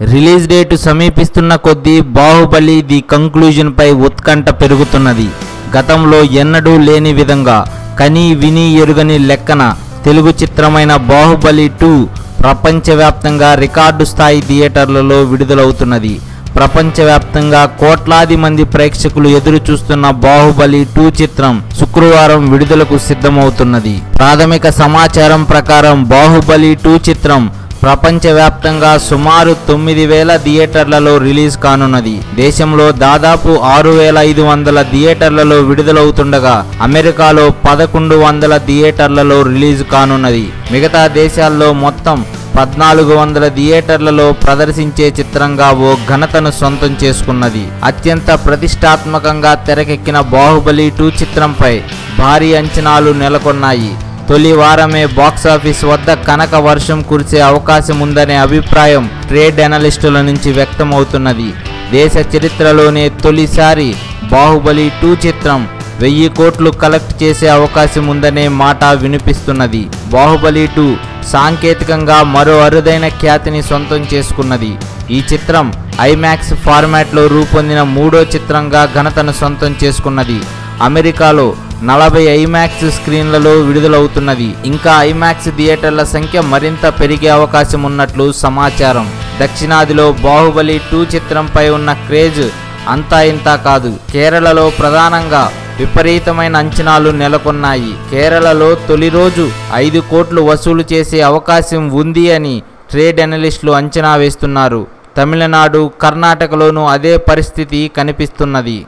Release date సమీపిస్తున్న కొద్దీ Baahubali the కంక్లూజన్పై ఉత్కంఠ పెరుగుతున్నది. గతంలో ఎన్నడూ లేని విధంగా కని విని ఎరుగని లెక్కన తెలుగు చిత్రమైన బాహుబలి టూ ప్రపంచవ్యాప్తంగా రికార్డు స్థాయి థియేటర్లలో విడుదలవుతున్నది. ప్రపంచవ్యాప్తంగా కోట్లాది మంది ప్రేక్షకులు ఎదురు చూస్తున్న బాహుబలి టూ చిత్రం శుక్రవారం విడుదలకు సిద్ధమవుతున్నది. ప్రాథమిక సమాచారం ప్రకారం బాహుబలి టూ చిత్రం ప్రపంచవ్యాప్తంగా సుమారు తొమ్మిది వేల థియేటర్లలో రిలీజ్ కానున్నది. దేశంలో దాదాపు ఆరు వేల ఐదు వందల థియేటర్లలో విడుదలవుతుండగా అమెరికాలో పదకొండు వందల థియేటర్లలో రిలీజ్ కానున్నది. మిగతా దేశాల్లో మొత్తం పద్నాలుగు వందల థియేటర్లలో ప్రదర్శించే చిత్రంగా ఓ ఘనతను సొంతం చేసుకున్నది. అత్యంత ప్రతిష్టాత్మకంగా తెరకెక్కిన బాహుబలి టూ చిత్రంపై భారీ అంచనాలు నెలకొన్నాయి. తొలి వారమే బాక్సాఫీస్ వద్ద కనక వర్షం కురిసే అవకాశం ఉందనే అభిప్రాయం ట్రేడ్ అనలిస్టుల నుంచి వ్యక్తమవుతున్నది. దేశ చరిత్రలోనే తొలిసారి బాహుబలి టూ చిత్రం వెయ్యి కోట్లు కలెక్ట్ చేసే అవకాశం ఉందనే మాట వినిపిస్తున్నది. బాహుబలి టూ సాంకేతికంగా మరో అరుదైన ఖ్యాతిని సొంతం చేసుకున్నది. ఈ చిత్రం ఐమాక్స్ ఫార్మాట్లో రూపొందిన మూడో చిత్రంగా ఘనతను సొంతం చేసుకున్నది. అమెరికాలో నలభై ఐమాక్స్ స్క్రీన్లలో విడుదలవుతున్నది. ఇంకా ఐమాక్స్ థియేటర్ల సంఖ్య మరింత పెరిగే అవకాశం ఉన్నట్లు సమాచారం. దక్షిణాదిలో బాహుబలి టూ చిత్రంపై ఉన్న క్రేజ్ అంతా ఇంతా కాదు. కేరళలో ప్రధానంగా విపరీతమైన అంచనాలు నెలకొన్నాయి. కేరళలో తొలి రోజు ఐదు కోట్లు వసూలు చేసే అవకాశం ఉంది అని ట్రేడ్ అనలిస్టులు అంచనా వేస్తున్నారు. తమిళనాడు కర్ణాటకలోనూ అదే పరిస్థితి కనిపిస్తున్నది.